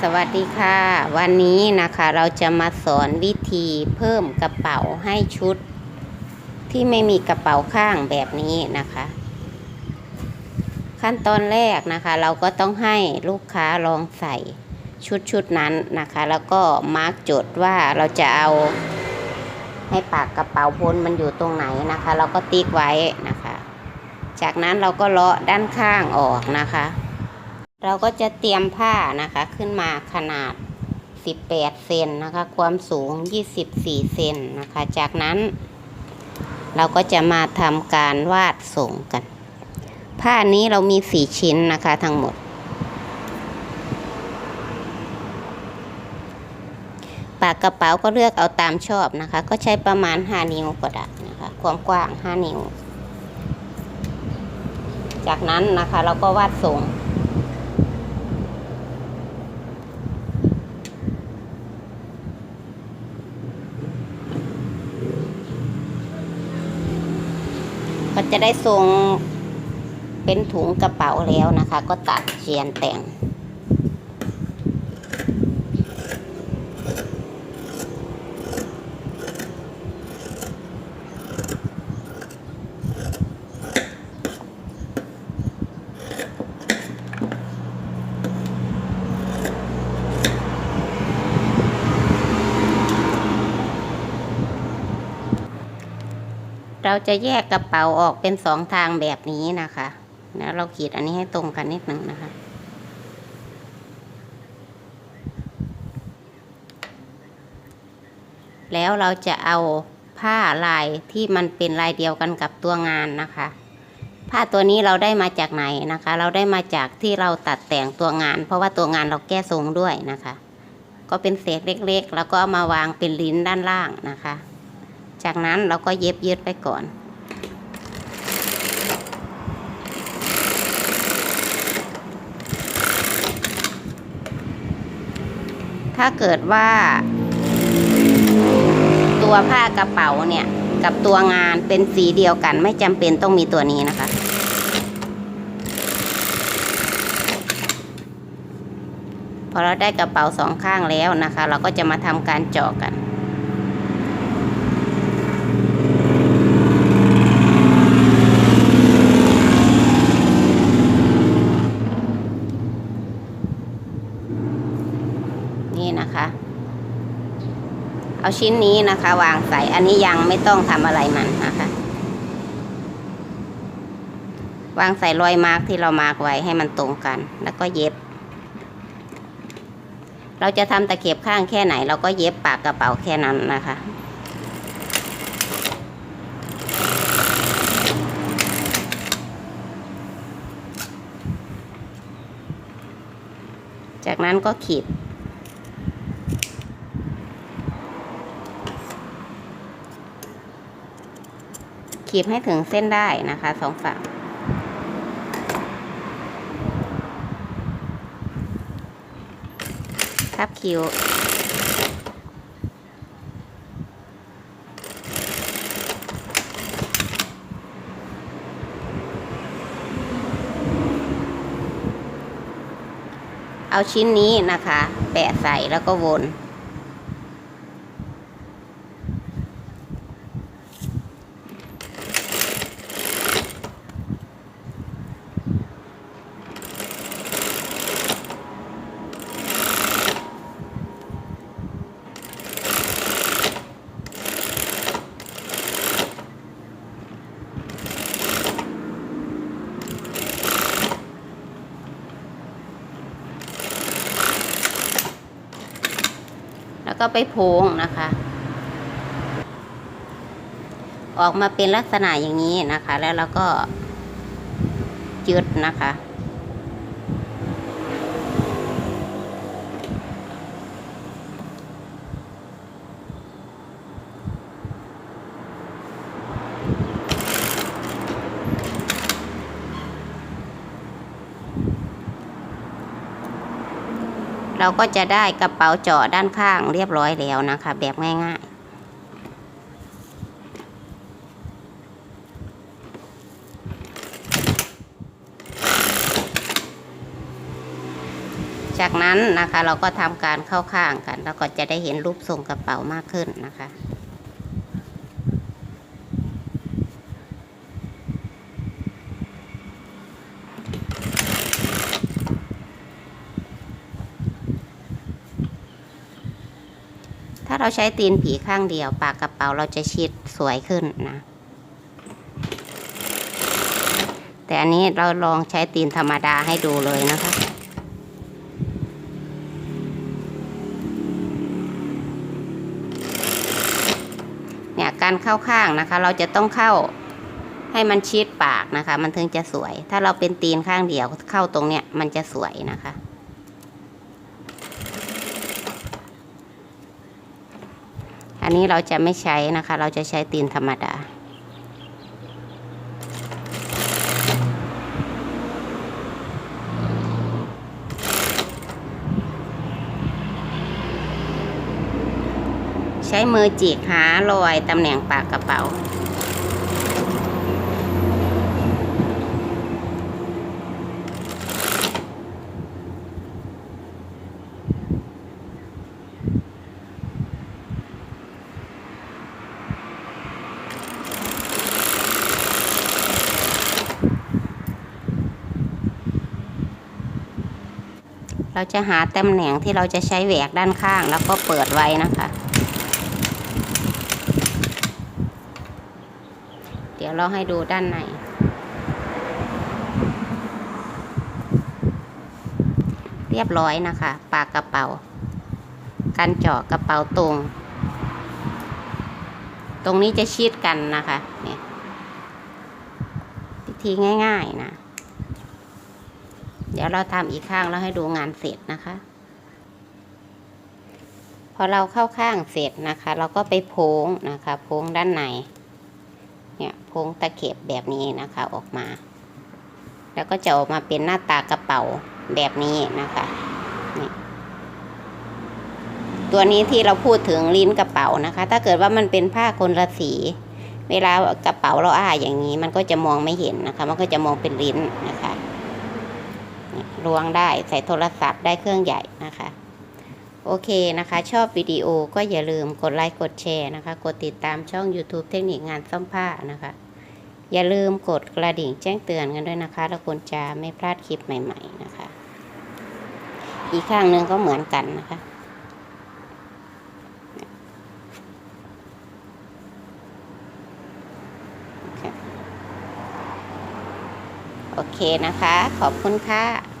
สวัสดีค่ะ วันนี้นะคะเราจะมาสอนวิธีเพิ่มกระเป๋าให้ชุด ที่ไม่มีกระเป๋าข้างแบบนี้นะคะ ขั้นตอนแรกนะคะ เราก็ต้องให้ลูกค้าลองใส่ชุดชุดนั้นนะคะ แล้วก็มาร์กจดว่าเราจะเอาให้ปากกระเป๋าบนมันอยู่ตรงไหนนะคะ เราก็ติ๊กไว้นะคะ จากนั้นเราก็เลาะด้านข้างออกนะคะ เราก็จะเตรียมผ้านะคะขึ้นมาขนาด 18 เซนนะคะ ความสูง 24 เซนนะคะ จากนั้น เราก็จะมาทำการวาดส่งกัน ผ้านี้เรามี 4 ชิ้นนะคะทั้งหมด ปากกระเป๋าก็เลือกเอาตามชอบนะคะ ก็ใช้ประมาณ 5 นิ้วก็ได้นะคะ ความกว้าง 5 นิ้ว จากนั้นนะคะเราก็วาดทรง จะได้ทรงเป็นถุงกระเป๋าแล้วนะคะ ก็ตัดเชียนแต่ง เราจะแยกกระเป๋าออกเป็นสองทางแบบนี้นะคะแล้วเราขีดอันนี้ให้ตรงกันนิดหนึ่งนะคะ แล้วเราจะเอาผ้าลายที่มันเป็นลายเดียวกันกับตัวงานนะคะ ผ้าตัวนี้เราได้มาจากไหนนะคะ เราได้มาจากที่เราตัดแต่งตัวงาน เพราะว่าตัวงานเราแก้ทรงด้วยนะคะ ก็เป็นเศษเล็กๆ แล้วก็เอามาวางเป็นลิ้นด้านล่างนะคะ จากนั้นเราก็เย็บยืดไปก่อน ถ้าเกิดว่า ตัวผ้ากระเป๋าเนี่ย กับตัวงานเป็นสีเดียวกันไม่จำเป็นต้องมีตัวนี้นะคะพอเราได้กระเป๋าสองข้างแล้วนะคะ เราก็จะมาทำการเจาะกัน นี่นะคะ เอาชิ้นนี้นะคะ วางใส่อันนี้ยังไม่ต้องทำอะไรมันนะคะ วางใส่รอยมาร์กที่เรามาร์กไว้ให้มันตรงกัน แล้วก็เย็บ เราจะทำตะเข็บข้างแค่ไหน เราก็เย็บปากกระเป๋าแค่นั้นนะคะจากนั้นก็ขีด ขีดให้ถึงเส้นได้นะคะสองฝั่งทับคิ้วเอาชิ้นนี้นะคะ แปะใส่แล้วก็วน แล้วก็ไปโพงนะคะ ออกมาเป็นลักษณะอย่างนี้นะคะ แล้วเราก็ยึดนะคะ เราก็จะได้กระเป๋าเจาะด้านข้างเรียบร้อยแล้วนะคะ แบบง่ายๆ จากนั้นนะคะเราก็ทำการเข้าข้างกัน แล้วก็จะได้เห็นรูปทรงกระเป๋ามากขึ้นนะคะาเราใช้ตีนผีข้างเดียว ปากกระเป๋าเราจะชิดสวยขึ้นนะ แต่อันนี้เราลองใช้ตีนธรรมดาให้ดูเลยนะคะเนี่ยการเข้าข้างนะคะ เราจะต้องเข้าให้มันชิดปากนะคะ มันถึงจะสวย ถ้าเราเป็นตีนข้างเดียวเข้าตรงเนี้ยมันจะสวยนะคะ อันนี้เราจะไม่ใช้นะคะ เราจะใช้ตีนธรรมดา ใช้มือจีกหารอยตำแหน่งปากกระเป๋า เราจะหาตำแหน่งที่เราจะใช้แหวกด้านข้างแล้วก็เปิดไว้นะคะ เดี๋ยวเราให้ดูด้านใน เรียบร้อยนะคะ ปากกระเป๋า การเจาะกระเป๋าตรง ตรงนี้จะชิดกันนะคะเนี่ยวิธีง่าย ๆ นะ เดี๋ยวเราทำอีกข้างแล้วให้ดูงานเสร็จนะคะ พอเราเข้าข้างเสร็จนะคะ เราก็ไปโพงนะคะ โพงด้านในเนี่ยโพงตะเข็บแบบนี้นะคะออกมา แล้วก็จะออกมาเป็นหน้าตากระเป๋าแบบนี้นะคะนี่ตัวนี้ที่เราพูดถึงลิ้นกระเป๋านะคะ ถ้าเกิดว่ามันเป็นผ้าคนละสีเวลากระเป๋าเราอ้าอย่างนี้ มันก็จะมองไม่เห็นนะคะ มันก็จะมองเป็นลิ้นนะคะ ล้วงได้ใส่โทรศัพท์ได้เครื่องใหญ่นะคะ โอเคนะคะ ชอบวิดีโอก็อย่าลืมกดไลค์กดแชร์นะคะ กดติดตามช่อง YouTube เทคนิคงานซ่อมผ้านะคะ อย่าลืมกดกระดิ่งแจ้งเตือนกันด้วยนะคะแล้วคุณจะไม่พลาดคลิปใหม่ ๆนะคะ อีกข้างหนึ่งก็เหมือนกันนะคะโอเคนะคะ ขอบคุณค่ะ